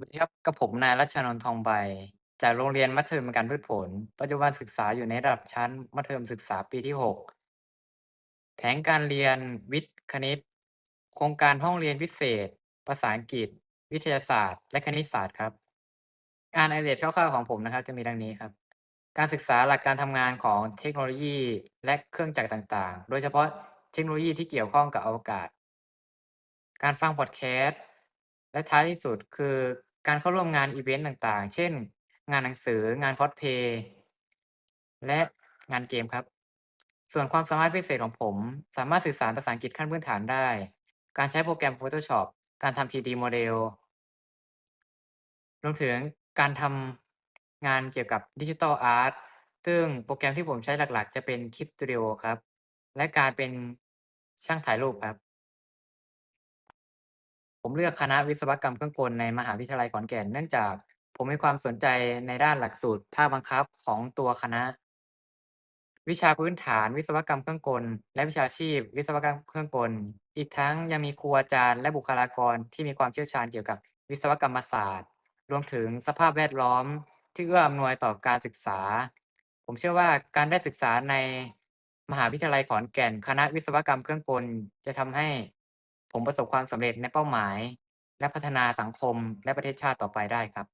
สวัสดีครับกับผมนายรัชนนท์ทองใบ จากโรงเรียนมัธยมการพืชผล ปัจจุบันศึกษาอยู่ในระดับชั้น มัธยมศึกษาปีที่ 6 แผนการเรียนวิทย์คณิต โครงการห้องเรียนพิเศษ ภาษาอังกฤษ วิทยาศาสตร์ และคณิตศาสตร์ครับ งานอดิเรกคร่าวๆของผมนะครับ จะมีดังนี้ครับ การศึกษาหลักการทำงานของเทคโนโลยี และเครื่องจักรต่างๆ โดยเฉพาะเทคโนโลยีที่เกี่ยวข้องกับอวกาศ การฟังพอดแคสต์และท้ายที่สุดคือ การเข้าร่วมงานอิเวนต์ต่างๆ เช่น งานหนังสือ งานคอสเพลย์ และงานเกมครับ ส่วนความสามารถพิเศษของผม สามารถสื่อสารภาษาอังกฤษขั้นพื้นฐานได้ การใช้โปรแกรม Photoshop การทำ 3D Model รวมถึงการทำงานเกี่ยวกับ Digital Art ซึ่งโปรแกรมที่ผมใช้หลักๆ จะเป็น Kit Studio ครับ และการเป็นช่างถ่ายรูปครับ ผมเลือกคณะวิศวกรรมเครื่องกลในมหาวิทยาลัยขอนแก่น เนื่องจากผมมีความสนใจในด้านหลักสูตรภาคบังคับของตัวคณะ วิชาพื้นฐานวิศวกรรมเครื่องกล และวิชาชีพ วิศวกรรมเครื่องกล อีกทั้งยังมีครูอาจารย์และบุคลากรที่มีความเชี่ยวชาญเกี่ยวกับวิศวกรรมศาสตร์ รวมถึงสภาพแวดล้อมที่เอื้ออำนวยต่อการศึกษา ผมเชื่อว่าการได้ศึกษาในมหาวิทยาลัยขอนแก่น คณะวิศวกรรมเครื่องกล จะทำให้ ผมประสบความสำเร็จในเป้าหมาย และพัฒนาสังคมและประเทศชาติต่อไปได้ครับ